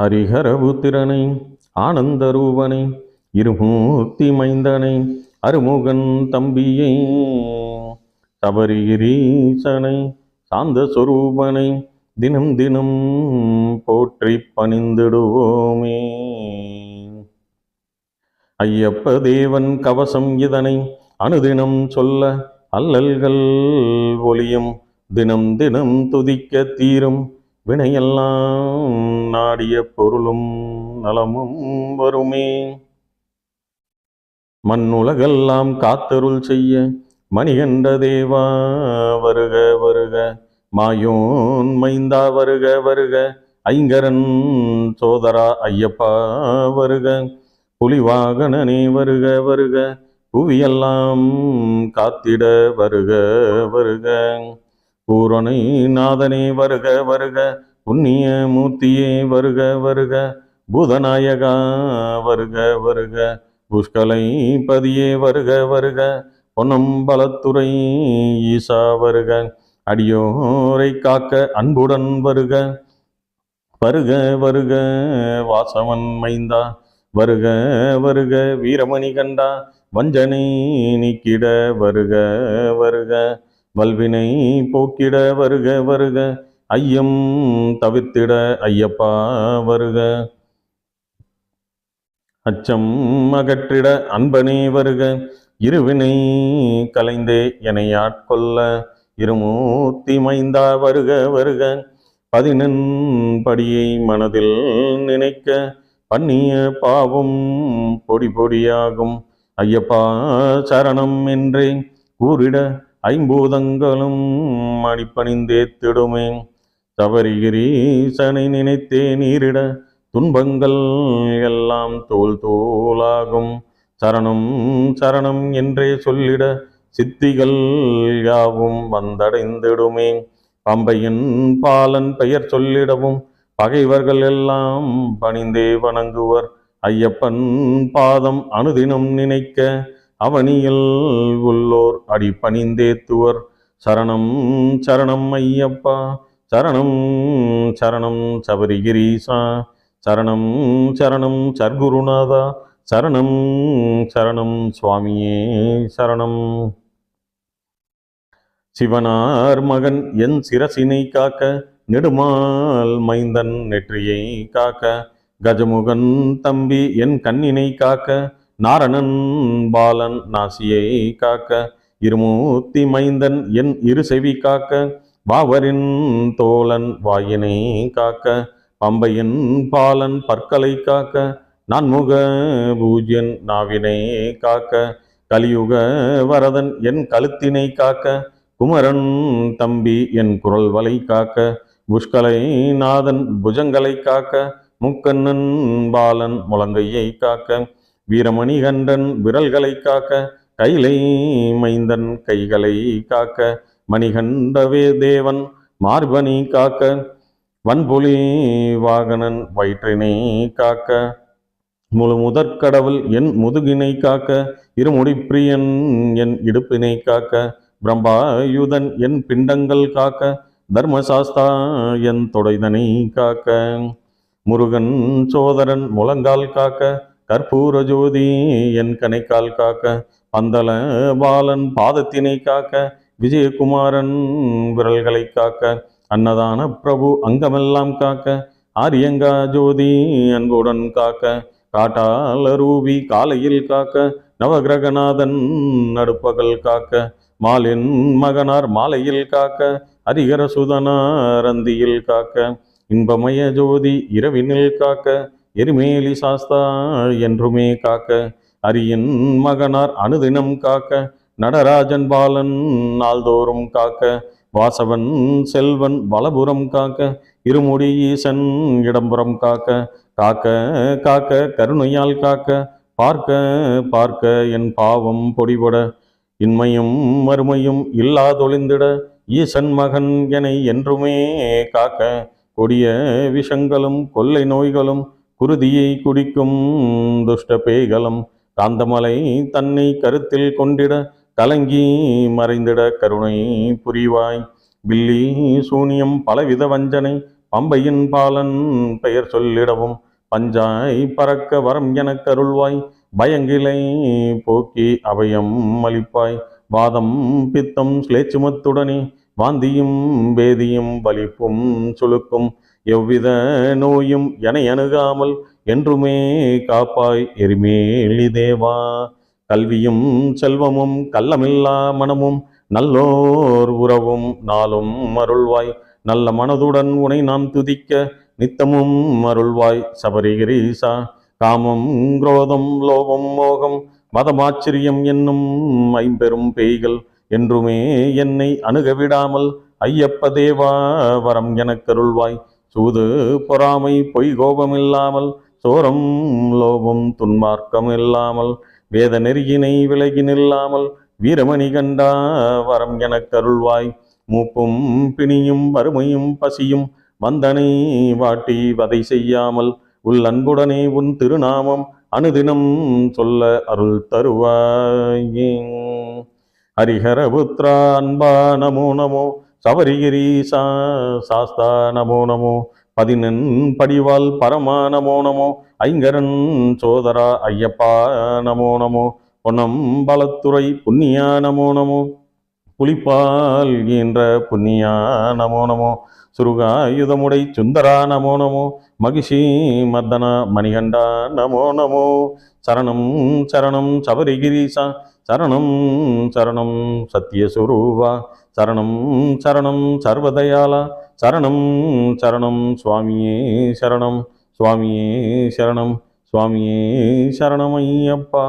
ஹரிஹரபுத்திரனை ஆனந்தரூபனை இருமூர்த்தி மைந்தனை அருமுகன் தம்பியை சபரிகிரீசனை சாந்த சொரூபனை தினம் தினம் போற்றி பணிந்திடுவோமே. ஐயப்ப தேவன் கவசம் இதனை அனுதினம் சொல்ல அல்லல்கள் ஒளியும் தினம் தினம் துதிக்க தீரும். வினையெல்லாம் நாடிய பொருளும் நலமும் வருமே. மண்ணுலகெல்லாம் காத்தருள் செய்ய மணிகண்ட தேவா வருக வருக. மாயோன் மைந்தா வருக வருக. ஐங்கரன் சோதரா ஐயப்பா வருக. புலிவாகனனே வருக வருக. புவியெல்லாம் காத்திட வருக வருக. பூரணை நாதனே வருக வருக. புண்ணிய மூர்த்தியே வருக வருக. புதநாயகா வருக வருக. புஷ்கலை பதியே வருக வருக. பொன்னம்பலத்துறை ஈசா வருக. அடியோரை காக்க அன்புடன் வருக. வருக வருக. வாசவன் மைந்தா. வருக வருக. வீரமணி கண்டா. வஞ்சனை நீக்கிட வருக வருக. வல்வினை போக்கிட வருக வருக. ஐயம் தவிர்த்திட ஐயப்பா வருக. அச்சம் அகற்றிட அன்பனே வருக. இருவினை கலைந்தே என்னை ஆட்கொள்ள இருமூர்த்தி மைந்தா வருக வருக. பதினெண் படியை மனதில் நினைக்க பண்ணிய பாவம் பொடி பொடியாகும். ஐயப்பா சரணம் என்றே கூறிட ஐம்பூதங்களும் மணிப்பணிந்தேத்திடுமே தவறிகிரீசனை நினைத்தே நீரிட துன்பங்கள் எல்லாம் தோல் தோலாகும். சரணம் சரணம் என்றே சொல்லிட சித்திகள் யாவும் வந்தடைந்திடுமே. பம்பையின் பாலன் பெயர் சொல்லிடவும் பகைவர்கள் எல்லாம் பணிந்தே வணங்குவர். ஐயப்பன் பாதம் அனுதினம் நினைக்க அவனியில் உள்ளோர் அடி பணிந்தேத்துவர் சரணம் சரணம் ஐயப்பா. சரணம் சரணம் சபரிகிரீசா. சரணம் சரணம் சர்க்குருநாதா. சரணம் சரணம் சுவாமியே சரணம். சிவனார் மகன் என் சிரசினை காக்க நெடுமால் மைந்தன் நெற்றியை காக்க. கஜமுகன் தம்பி என் கண்ணினை காக்க நாரணன் பாலன் நாசியை காக்க. இருமூர்த்தி மைந்தன் என் இரு செவி காக்க பாவரின் தோழன் வாயினை காக்க பம்பையின் பாலன் பற்களை காக்க நான்முக பூஜ்யன் நாவினை காக்க கலியுக வரதன் என் கழுத்தினை காக்க குமரன் தம்பி என் குரல் வலை காக்க புஷ்கலை நாதன் புஜங்களை காக்க முக்கண்ணன் பாலன் முழங்கையை காக்க வீரமணிகண்டன் விரல்களை காக்க கைலை மைந்தன் கைகளை காக்க மணிகண்டவே தேவன் மார்பனி காக்க வன்புலி வாகனன் வயிற்றினை காக்க. முழு முதற்கடவுள் என் முதுகினை காக்க இருமுடிப்பிரியன் என் இடுப்பினை காக்க பிரம்பாயுதன் என் பிண்டங்கள் காக்க தர்மசாஸ்தா என் தொடைதனை காக்க. முருகன் சோதரன் முழங்கால் காக்க கற்பூர ஜோதி என் கணைக்கால் காக்க பந்தல பாலன் பாதத்தினை காக்க விஜயகுமாரன் விரல்களை காக்க அன்னதான பிரபு அங்கமெல்லாம் காக்க ஆரியங்கா ஜோதி அன்புடன் காக்க காட்டால ரூபி காலையில் காக்க நவகிரகநாதன் நடுப்பகல் காக்க மாலின் மகனார் மாலையில் காக்க ஹரிகர சுதனார் அந்தியில் காக்க இன்பமய ஜோதி இரவினில் காக்க எருமேலி சாஸ்தா என்றுமே காக்க அரியன் மகனார் அனுதினம் காக்க நடராஜன் பாலன் நாள்தோறும் காக்க வாசவன் செல்வன் வலபுறம் காக்க இருமுடி ஈசன் இடம்புறம் காக்க காக்க காக்க கருணையால் காக்க பார்க்க பார்க்க என் பாவம் பொடிபட இன்மையும் மறுமையும் இல்லாதொழிந்திட ஈசன் மகன் என என்றுமே காக்க கொடிய விஷங்களும் கொள்ளை நோய்களும் குருதியை குடிக்கும் துஷ்ட பேய்களும் காந்தமலை தன்னை கருத்தில் கொண்டிட கலங்கி மறைந்திட கருணை புரிவாய். வில்லி சூனியம் பலவித வஞ்சனை பம்பையின் பாலன் பெயர் சொல்லிடவும் பஞ்சாய் பறக்க வரம் எனக் கருள்வாய். பயங்கிலை போக்கி அபயம் அளிப்பாய் வாதம் பித்தம் ஸ்லேச்சுமத்துடனே வாந்தியும் வேதியும் வலிப்பும் சுளுக்கும் எவ்வித நோயும் என அணுகாமல் என்றுமே காப்பாய் எரிமேலி தேவா. கல்வியும் செல்வமும் கள்ளமில்லா மனமும் நல்லோர் உறவும் நாளும் அருள்வாய். நல்ல மனதுடன் உனை நாம் துதிக்க நித்தமும் அருள்வாய். சபரிகிரீசா காமம் குரோதம் லோகம் மோகம் மதமாச்சரியம் என்னும் ஐம்பெரும் பேய்கள் என்றுமே என்னை அணுக விடாமல் ஐயப்ப தேவா வரம் எனக்கருள்வாய். சூது பொறாமை பொய் கோபம் இல்லாமல் சோரம் லோபம் துன்மார்க்கம் இல்லாமல் வேத நெறியினை விலகி நில்லாமல் வீரமணி கண்டா வரம் எனக்கருள்வாய் மூப்பும் பிணியும் வறுமையும் பசியும் வந்தனை வாட்டி வதை செய்யாமல் உள் அன்புடனே உன் திருநாமம் அனுதினம் சொல்ல அருள் தருவாயே ஹரிஹரபுத்ரா அன்பா நமோ நமோ. சபரிகிரீசா சாஸ்தா நமோ நமோ. பதினெண் படிவால் பரமா நமோ நமோ. ஐங்கரன் சோதரா ஐயப்பா நமோ நமோ. பொன்னம் பலத்துறை புண்ணியா நமோ நமோ. புலிப்பால் என்ற புண்ணியா நமோ நமோ. சுருகாயுதமுடை சுந்தரா நமோ நமோ. மகிஷி மர்தனா மணிகண்டா நமோ நமோ. சரணம் சரணம் சபரிகிரீசா சரணம் சரணம் சத்யஸ்வரூபா சரணம் சரணம் சர்வதயாலா சரணம் சரணம் சுவாமியே சரணம் சுவாமியே சரணம் சுவாமியே சரணமையப்பா.